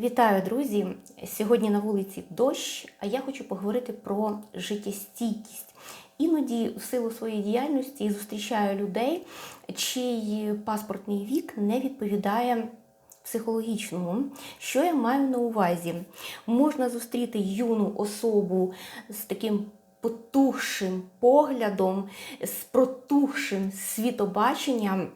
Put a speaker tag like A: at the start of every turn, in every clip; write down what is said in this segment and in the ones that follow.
A: Вітаю, друзі! Сьогодні на вулиці дощ, а я хочу поговорити про життєстійкість. Іноді, в силу своєї діяльності, зустрічаю людей, чий паспортний вік не відповідає психологічному. Що я маю на увазі? Можна зустріти юну особу з таким потухшим поглядом, з протухшим світобаченням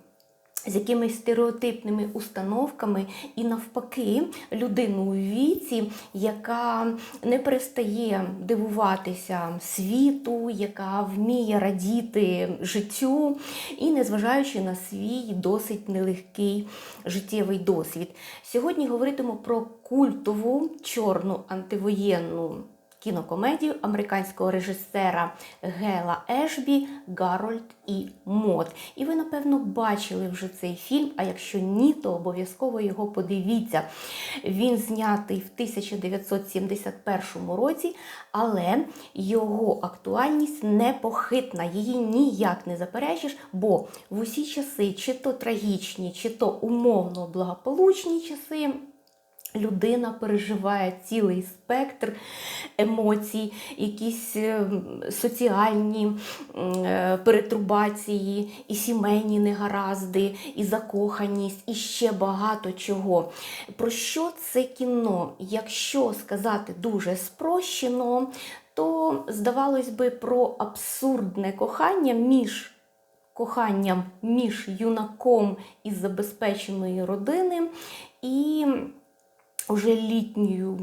A: з якимись стереотипними установками, і навпаки, людину у віці, яка не перестає дивуватися світу, яка вміє радіти життю, і незважаючи на свій досить нелегкий життєвий досвід. Сьогодні говоритиму про культову чорну антивоєнну кінокомедію американського режисера Гела Ешбі Гарольд і Мод. І ви, напевно, бачили вже цей фільм. А якщо ні, то обов'язково його подивіться. Він знятий в 1971 році, але його актуальність непохитна, її ніяк не заперечиш, бо в усі часи, чи то трагічні, чи то умовно благополучні часи. Людина переживає цілий спектр емоцій, якісь е, соціальні е, перетрубації, і сімейні негаразди, і закоханість, і ще багато чого. Про що це кіно? Якщо сказати дуже спрощено, то здавалось би про абсурдне кохання між коханням між юнаком із забезпеченої родини і уже літньою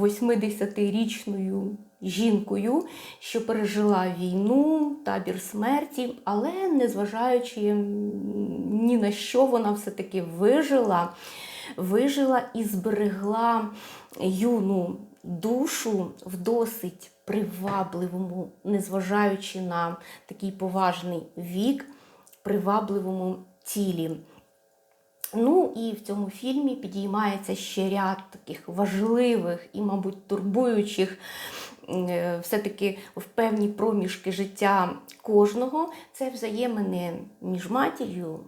A: 80-річною жінкою, що пережила війну, табір смерті, але незважаючи ні на що, вона все-таки вижила, вижила і зберегла юну душу в досить привабливому, незважаючи на такий поважний вік, привабливому тілі. Ну і в цьому фільмі підіймається ще ряд таких важливих і, мабуть, турбуючих е, все-таки в певні проміжки життя кожного. Це взаємини між матір'ю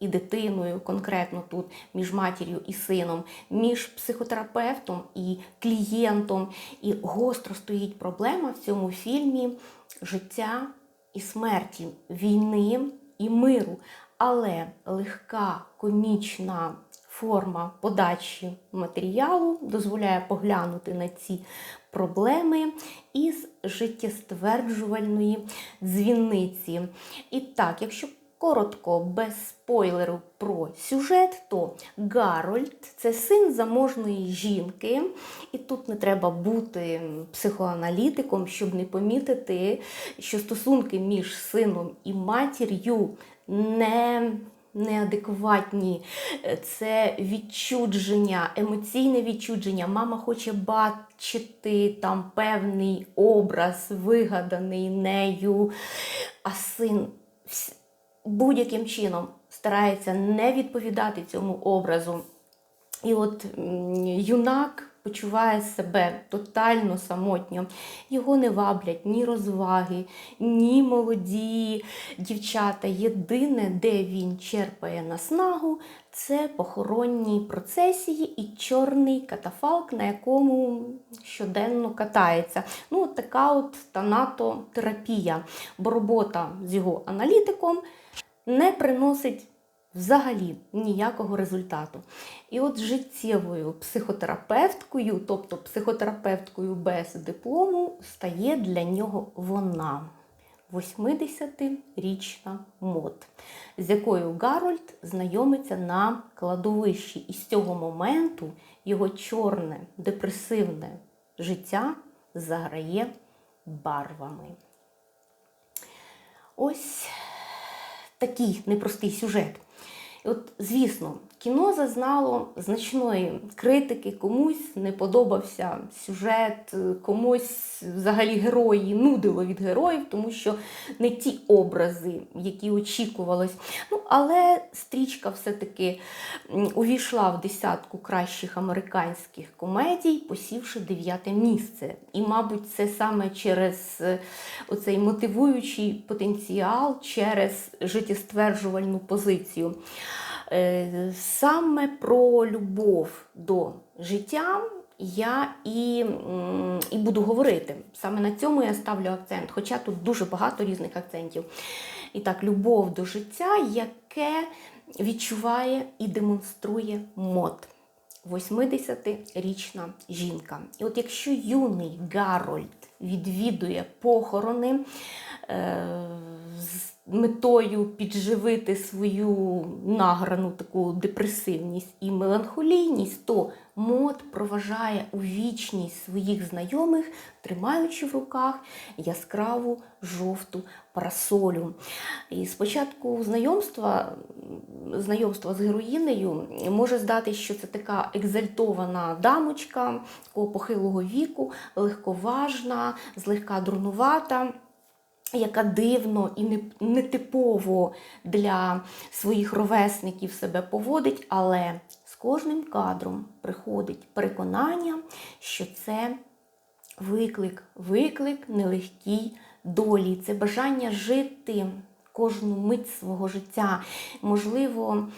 A: і дитиною, конкретно тут, між матір'ю і сином, між психотерапевтом і клієнтом. І гостро стоїть проблема в цьому фільмі життя і смерті, війни і миру але легка комічна форма подачі матеріалу дозволяє поглянути на ці проблеми із життєстверджувальної дзвіниці. І так, якщо Коротко, без спойлеру про сюжет, то Гарольд це син заможної жінки, і тут не треба бути психоаналітиком, щоб не помітити, що стосунки між сином і матір'ю не неадекватні, це відчудження, емоційне відчудження. Мама хоче бачити там певний образ, вигаданий нею, а син будь-яким чином старається не відповідати цьому образу. І от юнак почуває себе тотально самотньо. Його не ваблять ні розваги, ні молоді дівчата. Єдине, де він черпає наснагу, це похоронні процесії і чорний катафалк, на якому щоденно катається. Ну, така от танатотерапія, бо робота з його аналітиком не приносить взагалі ніякого результату. І от життєвою психотерапевткою, тобто психотерапевткою без диплому, стає для нього вона. 80-річна мод, з якою Гарольд знайомиться на кладовищі. І з цього моменту його чорне, депресивне життя заграє барвами. Ось такий непростий сюжет. І от, звісно, кіно зазнало значної критики, комусь не подобався сюжет, комусь взагалі герої нудило від героїв, тому що не ті образи, які очікувалось. Ну, Але стрічка все-таки увійшла в десятку кращих американських комедій, посівши дев'яте місце. І, мабуть, це саме через е, оцей мотивуючий потенціал, через життєстверджувальну позицію. Е, Саме про любов до життя я і, і буду говорити. Саме на цьому я ставлю акцент, хоча тут дуже багато різних акцентів. І так, любов до життя, яке відчуває і демонструє мод. 80-річна жінка. І от якщо юний Гарольд відвідує похорони е, метою підживити свою награну таку депресивність і меланхолійність, то мод проважає у вічність своїх знайомих, тримаючи в руках яскраву жовту парасолю. І спочатку знайомства, знайомства з героїнею може здатись, що це така екзальтована дамочка такого похилого віку, легковажна, злегка дурнувата. Яка дивно і нетипово для своїх ровесників себе поводить, але з кожним кадром приходить переконання, що це виклик, виклик нелегкій долі, це бажання жити кожну мить свого життя. Можливо,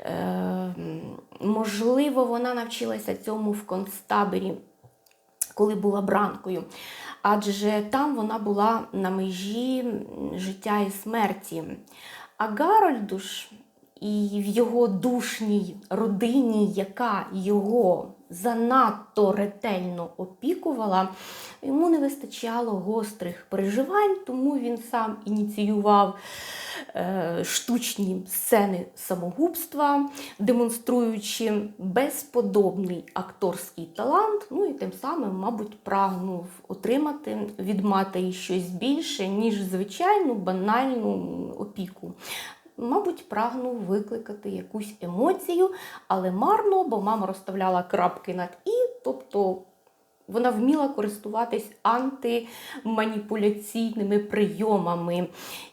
A: е, можливо, вона навчилася цьому в концтаборі, коли була бранкою. Адже там вона була на межі життя і смерті. А Гарольду ж і в його душній родині, яка його занадто ретельно опікувала, йому не вистачало гострих переживань, тому він сам ініціював е, штучні сцени самогубства, демонструючи безподобний акторський талант, ну і тим самим, мабуть, прагнув отримати від матері щось більше, ніж звичайну банальну опіку. Мабуть, прагнув викликати якусь емоцію, але марно, бо мама розставляла крапки над і, тобто вона вміла користуватись антиманіпуляційними прийомами.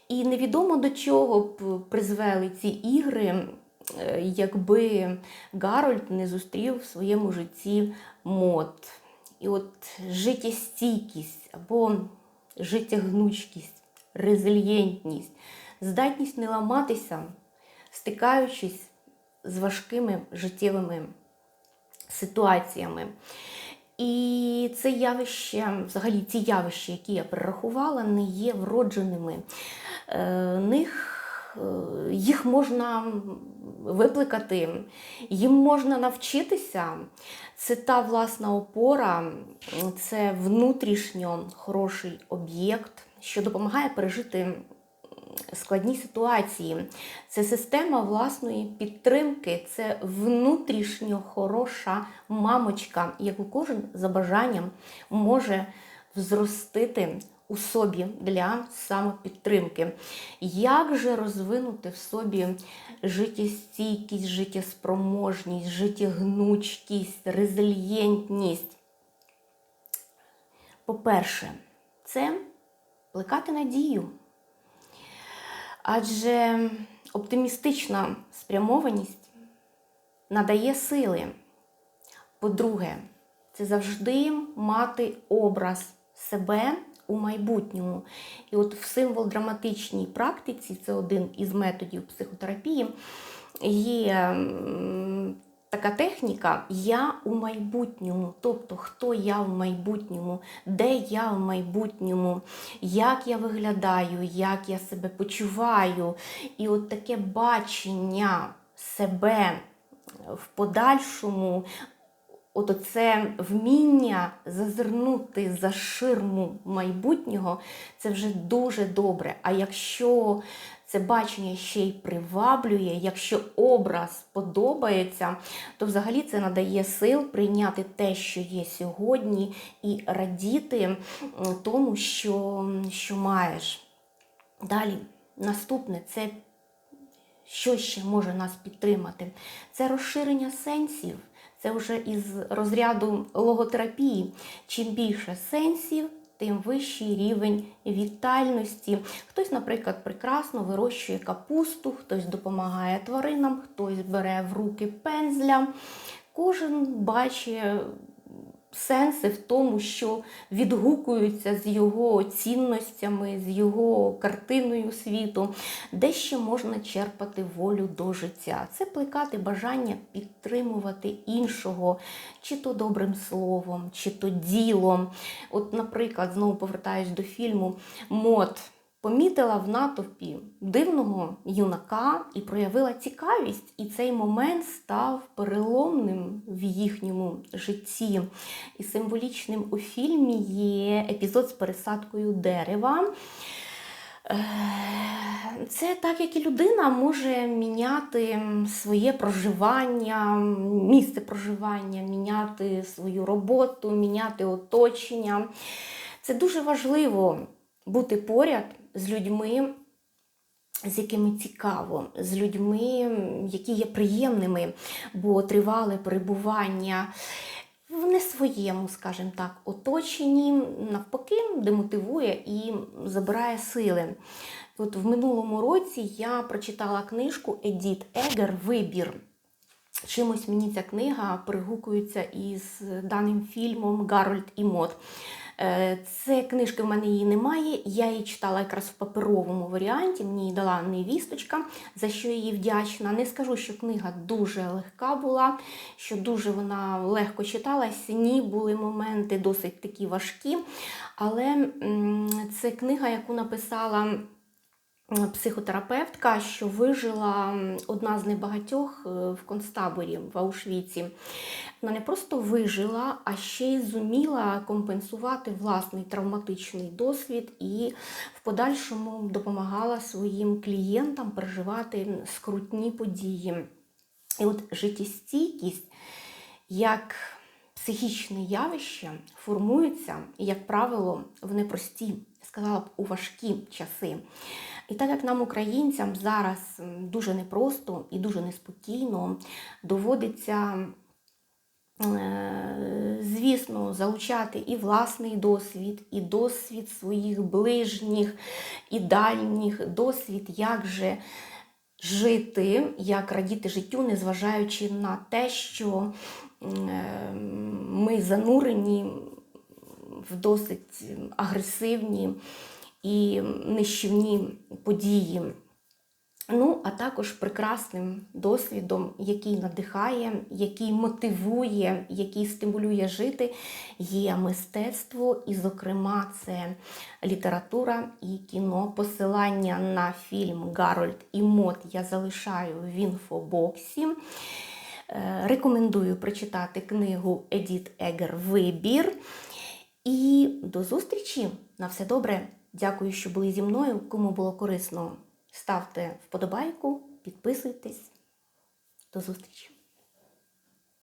A: І невідомо до чого б призвели ці ігри, е, якби Гарольд не зустрів в своєму житті мод. І от життєстійкість або життєгнучкість, резильєнтність, здатність не ламатися, стикаючись з важкими життєвими ситуаціями. І це явище, взагалі ці явища, які я перерахувала, не є вродженими. Е, них, е, їх можна викликати, їм можна навчитися. Це та власна опора, це внутрішньо хороший об'єкт, що допомагає пережити складні ситуації. Це система власної підтримки, це внутрішньо хороша мамочка, яку кожен за бажанням може взростити у собі для самопідтримки. Як же розвинути в собі життєстійкість, життєспроможність, життєгнучкість, резильєнтність? По-перше, це плекати надію. Адже оптимістична спрямованість надає сили. По-друге, це завжди мати образ себе у майбутньому. І от в символ драматичній практиці, це один із методів психотерапії, є така техніка я у майбутньому. Тобто, хто я в майбутньому, де я в майбутньому, як я виглядаю, як я себе почуваю. І от таке бачення себе в подальшому. От оце вміння зазирнути за ширму майбутнього, це вже дуже добре. А якщо це бачення ще й приваблює, якщо образ подобається, то взагалі це надає сил прийняти те, що є сьогодні, і радіти тому, що, що маєш. Далі, наступне це що ще може нас підтримати? Це розширення сенсів. Це вже із розряду логотерапії. Чим більше сенсів, тим вищий рівень вітальності. Хтось, наприклад, прекрасно вирощує капусту, хтось допомагає тваринам, хтось бере в руки пензля. Кожен бачить сенси в тому, що відгукуються з його цінностями, з його картиною світу, де ще можна черпати волю до життя. Це плекати бажання підтримувати іншого, чи то добрим словом, чи то ділом. От, наприклад, знову повертаюсь до фільму Мод. Помітила в натовпі дивного юнака і проявила цікавість, і цей момент став переломним в їхньому житті. І символічним у фільмі є епізод з пересадкою дерева. Е, Це так, як і людина може міняти своє проживання, місце проживання, міняти свою роботу, міняти оточення. Це дуже важливо бути поряд з людьми, з якими цікаво, з людьми, які є приємними, бо тривале перебування в не своєму, скажімо так, оточенні, навпаки, демотивує і забирає сили. От в минулому році я прочитала книжку Едіт Егер Вибір. Чимось мені ця книга перегукується із даним фільмом Гарольд і Мод. Е, Це книжки в мене її немає. Я її читала якраз в паперовому варіанті. Мені її дала невісточка, за що їй вдячна. Не скажу, що книга дуже легка була, що дуже вона легко читалась. Ні, були моменти досить такі важкі. Але це книга, яку написала психотерапевтка, що вижила одна з небагатьох е, в концтаборі в Аушвіці. Вона не просто вижила, а ще й зуміла компенсувати власний травматичний досвід і в подальшому допомагала своїм клієнтам переживати скрутні події. І от життєстійкість як психічне явище формується, як правило, в непрості, сказала б, у важкі часи. І так як нам, українцям, зараз дуже непросто і дуже неспокійно доводиться, е, звісно, залучати і власний досвід, і досвід своїх ближніх, і дальніх, досвід, як же жити, як радіти життю, незважаючи на те, що е, ми занурені в досить агресивні і нищівні події. Ну, а також прекрасним досвідом, який надихає, який мотивує, який стимулює жити, є мистецтво, і, зокрема, це література і кіно. Посилання на фільм Гарольд і Мот я залишаю в інфобоксі. Е, Рекомендую прочитати книгу Едіт Егер Вибір. І до зустрічі! На все добре! Дякую, що були зі мною. Кому було корисно, ставте вподобайку, підписуйтесь. До зустрічі!